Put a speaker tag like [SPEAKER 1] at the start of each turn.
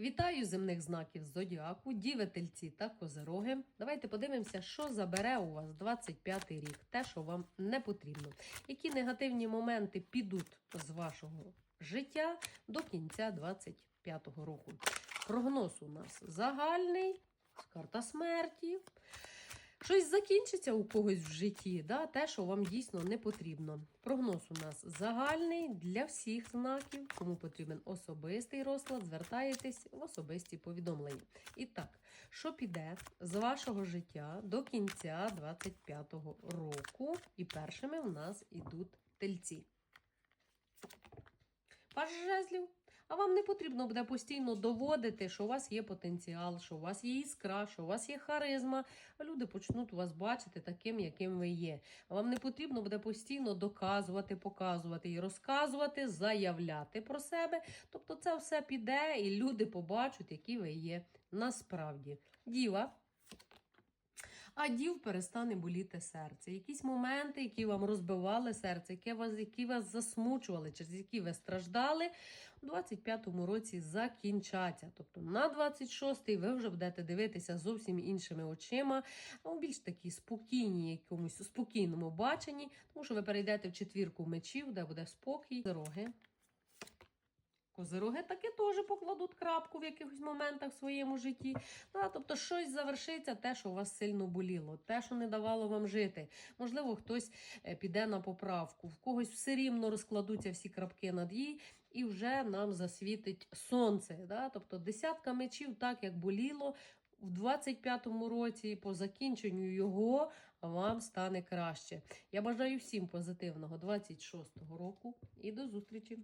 [SPEAKER 1] Вітаю земних знаків зодіаку, діви, тельці та козероги. Давайте подивимося, що забере у вас 25-й рік, те, що вам не потрібно. Які негативні моменти підуть з вашого життя до кінця 25-го року. Прогноз у нас загальний, карта смерті. Щось закінчиться у когось в житті, да? те, що вам дійсно не потрібно. Прогноз у нас загальний для всіх знаків. Кому потрібен особистий розклад, звертаєтесь в особисті повідомлення. І так, що піде з вашого життя до кінця 25-го року? І першими в нас ідуть тельці. Паж жезлів. А вам не потрібно буде постійно доводити, що у вас є потенціал, що у вас є іскра, що у вас є харизма. А люди почнуть вас бачити таким, яким ви є. А вам не потрібно буде постійно доказувати, показувати і розказувати, заявляти про себе. Тобто це все піде, і люди побачать, які ви є насправді. Діва. А дів перестане боліти серце. Якісь моменти, які вам розбивали серце, які вас, які вас засмучували, через які ви страждали, у 25-му році закінчаться. Тобто на 26-й ви вже будете дивитися зовсім іншими очима, у більш такі спокійні, якомусь спокійному баченні, тому що ви перейдете в четвірку мечів, де буде спокій, дороги. Козироги таки теж покладуть крапку в якихось моментах в своєму житті. Ну, а, тобто щось завершиться, те, що у вас сильно боліло, те, що не давало вам жити. Можливо, хтось е, піде на поправку, в когось все рівно розкладуться всі крапки над їй, і вже нам засвітить сонце. Да? Тобто десятка мечів, так як боліло. В 25-му році, по закінченню його, вам стане краще. Я бажаю всім позитивного 26-го року і до зустрічі!